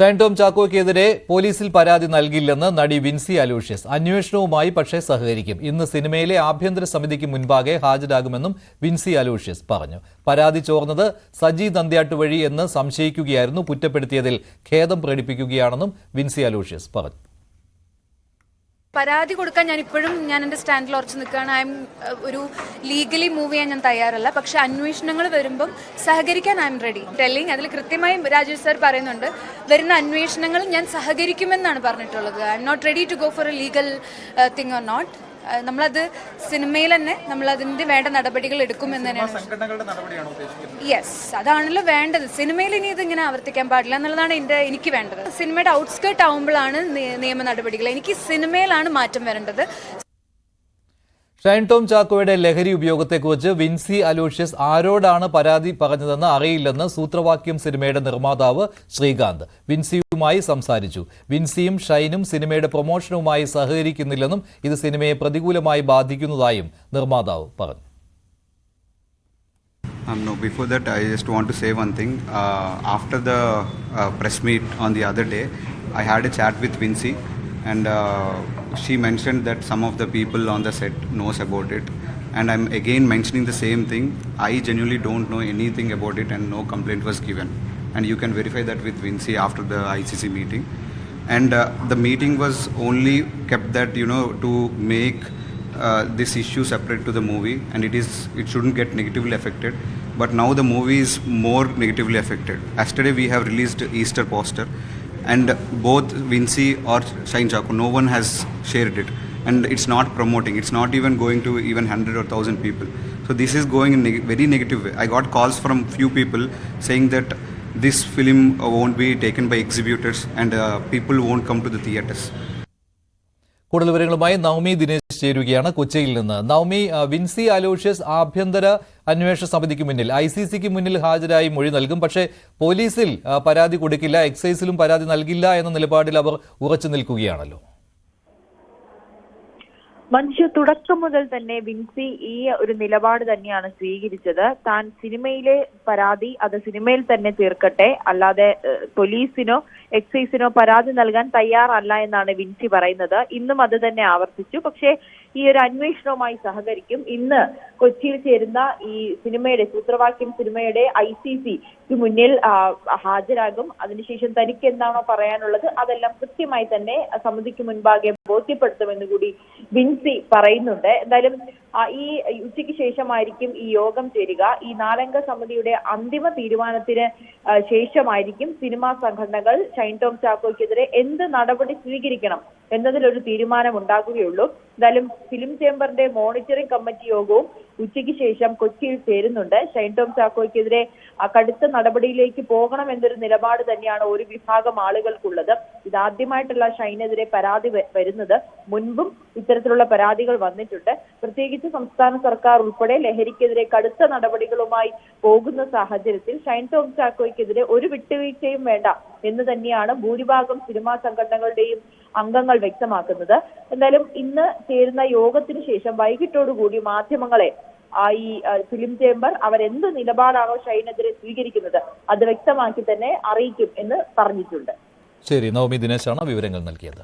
ഷൈൻ ടോം ചാക്കോയ്ക്കെതിരെ പോലീസിൽ പരാതി നൽകില്ലെന്ന് നടി വിൻസി അലൂഷ്യസ്. അന്വേഷണവുമായി പക്ഷേ സഹകരിക്കും. ഇന്ന് സിനിമയിലെ ആഭ്യന്തര സമിതിക്ക് മുൻപാകെ ഹാജരാകുമെന്നും വിൻസി അലൂഷ്യസ് പറഞ്ഞു. പരാതി ചോർന്നത് സജി നന്ദ്യാട്ട് വഴി എന്ന് സംശയിക്കുകയായിരുന്നു. കുറ്റപ്പെടുത്തിയതിൽ ഖേദം പ്രകടിപ്പിക്കുകയാണെന്നും വിൻസി അലൂഷ്യസ് പറഞ്ഞു. പരാതി കൊടുക്കാൻ ഞാൻ ഇപ്പോഴും ഞാൻ എന്റെ സ്റ്റാൻഡിൽ ഉറച്ചു നിൽക്കുകയാണ്. ഐ എം ഒരു ലീഗലി മൂവ് ചെയ്യാൻ ഞാൻ തയ്യാറല്ല. പക്ഷെ അന്വേഷണങ്ങൾ വരുമ്പം സഹകരിക്കാൻ ഐ എം റെഡി ടെല്ലിങ് അതിൽ കൃത്യമായി രാജേഷ് സാർ പറയുന്നുണ്ട്. വരുന്ന അന്വേഷണങ്ങൾ ഞാൻ സഹകരിക്കുമെന്നാണ് പറഞ്ഞിട്ടുള്ളത്. I am not ready to go for a legal thing or not നമ്മളത് സിനിമയിൽ തന്നെ നമ്മൾ അതിന്റെ വേണ്ട നടപടികൾ എടുക്കും എന്ന് തന്നെയാണ്. യെസ് അതാണല്ലോ വേണ്ടത്. സിനിമയിൽ ഇനി ഇത് ഇങ്ങനെ ആവർത്തിക്കാൻ പാടില്ല എന്നുള്ളതാണ് എന്റെ എനിക്ക് വേണ്ടത്. സിനിമയുടെ ഔട്ട്സ്കേർട്ട് ആവുമ്പോഴാണ് നിയമ നടപടികൾ. എനിക്ക് സിനിമയിലാണ് മാറ്റം വരേണ്ടത്. ഷൈൻ ടോം ചാക്കോയുടെ ലഹരി ഉപയോഗത്തെക്കുറിച്ച് വിൻസി അലോഷ്യസ് ആരോടാണ് പരാതി പറഞ്ഞതെന്ന് അറിയില്ലെന്ന് സൂത്രവാക്യം സിനിമയുടെ നിർമ്മാതാവ് ശ്രീകാന്ത്. വിൻസിയുമായി സംസാരിച്ചു. വിൻസിയും ഷൈനും സിനിമയുടെ പ്രൊമോഷനുമായി സഹകരിക്കുന്നില്ലെന്നും ഇത് സിനിമയെ പ്രതികൂലമായി ബാധിക്കുന്നതായും നിർമ്മാതാവ് പറഞ്ഞു. Um, no, before that, I just want to say one thing. Uh, after the uh, press meet on the other day, I had a chat with Vinci, and uh, she mentioned that some of the people on the set knows about it. And I'm again mentioning the same thing. I genuinely don't know anything about it, and no complaint was given. And you can verify that with Vinci after the ICC meeting. And uh, the meeting was only kept that you know to make uh, this issue separate to the movie and it is it shouldn't get negatively affected but now the movie is more negatively affected yesterday we have released easter poster and both vinci or shine chaco no one has shared it. And it's not promoting. It's not even going to even 100 or 1000 people. So this is going in neg- very negative way. I got calls from few people saying that this film won't be taken by exhibitors and uh, people won't come to the theaters കൂടുതൽ വിവരങ്ങളുമായി നവമി ദിനേശ് ചേരുകയാണ് കൊച്ചിയിൽ നിന്ന്. Navami Vincy Aloysius ആഭ്യന്തര അന്വേഷണ സമിതിക്ക് മുന്നിൽ I C സിക്ക് മുന്നിൽ ഹാജരായി മൊഴി നൽകും. പക്ഷേ പോലീസിൽ പരാതി കൊടുക്കില്ല എക്സൈസിലും പരാതി നൽകില്ല എന്ന നിലപാടിൽ അവർ ഉറച്ചു നിൽക്കുകയാണല്ലോ. മനുഷ്യ തുടക്കം മുതൽ തന്നെ വിൻസി ഈ ഒരു നിലപാട് തന്നെയാണ് സ്വീകരിച്ചത്. താൻ സിനിമയിലെ പരാതി അത് സിനിമയിൽ തന്നെ തീർക്കട്ടെ. അല്ലാതെ പോലീസിനോ എക്സൈസിനോ പരാതി നൽകാൻ തയ്യാറല്ല എന്നാണ് വിൻസി പറയുന്നത്. ഇന്നും അത് തന്നെ ആവർത്തിച്ചു. പക്ഷേ ഈ ഒരു അന്വേഷണവുമായി സഹകരിക്കും. ഇന്ന് കൊച്ചിയിൽ ചേരുന്ന ഈ സിനിമയുടെ സൂത്രവാക്യം സിനിമയുടെ ഐ സി സിക്ക് മുന്നിൽ ഹാജരാകും. അതിനുശേഷം തനിക്ക് എന്താണോ പറയാനുള്ളത് അതെല്ലാം കൃത്യമായി തന്നെ സമിതിക്ക് മുൻപാകെ ബോധ്യപ്പെടുത്തുമെന്ന് കൂടി വിൻസി പറയുന്നുണ്ട്. എന്തായാലും ഈ ഉച്ചയ്ക്ക് ശേഷമായിരിക്കും ഈ യോഗം ചേരുക. ഈ നാലംഗ സമിതിയുടെ അന്തിമ തീരുമാനത്തിന് ശേഷമായിരിക്കും സിനിമാ സംഘടനകൾ ഷൈൻ ടോം ചാക്കോയ്ക്കെതിരെ എന്ത് നടപടി സ്വീകരിക്കണം എന്നതിലൊരു തീരുമാനം ഉണ്ടാകുകയുള്ളൂ എന്തായാലും ഫിലിം ചേംബറിന്റെ മോണിറ്ററിംഗ് കമ്മിറ്റി യോഗവും ഉച്ചയ്ക്ക് ശേഷം കൊച്ചിയിൽ ചേരുന്നുണ്ട്. ഷൈൻ ടോം ചാക്കോയ്ക്കെതിരെ കടുത്ത നടപടിയിലേക്ക് പോകണം എന്നൊരു നിലപാട് തന്നെയാണ് ഒരു വിഭാഗം ആളുകൾക്കുള്ളത്. ഇതാദ്യമായിട്ടുള്ള ഷൈനെതിരെ പരാതി വരുന്നത്. മുൻപും ഇത്തരത്തിലുള്ള പരാതികൾ വന്നിട്ടുണ്ട്. പ്രത്യേകിച്ച് സംസ്ഥാന സർക്കാർ ഉൾപ്പെടെ ലഹരിക്കെതിരെ കടുത്ത നടപടികളുമായി പോകുന്ന സാഹചര്യത്തിൽ ഷൈൻ ടോം ചാക്കോയ്ക്കെതിരെ ഒരു വിട്ടുവീഴ്ചയും വേണ്ട എന്ന് തന്നെയാണ് ഭൂരിഭാഗം സിനിമാ സംഘടനകളുടെയും അംഗങ്ങൾ വ്യക്തമാക്കുന്നത്. എന്തായാലും ഇന്ന് ചേരുന്ന യോഗത്തിന് ശേഷം വൈകിട്ടോടുകൂടി മാധ്യമങ്ങളെ ഈ ഫിലിം ചേംബർ അവരെന്ത് നിലപാടാണോ ഷൈനെതിരെ സ്വീകരിക്കുന്നത് അത് വ്യക്തമാക്കി തന്നെ അറിയിക്കും എന്ന് പറഞ്ഞിട്ടുണ്ട്. ശരി നവമി ദിനേശാണ് വിവരങ്ങൾ നൽകിയത്.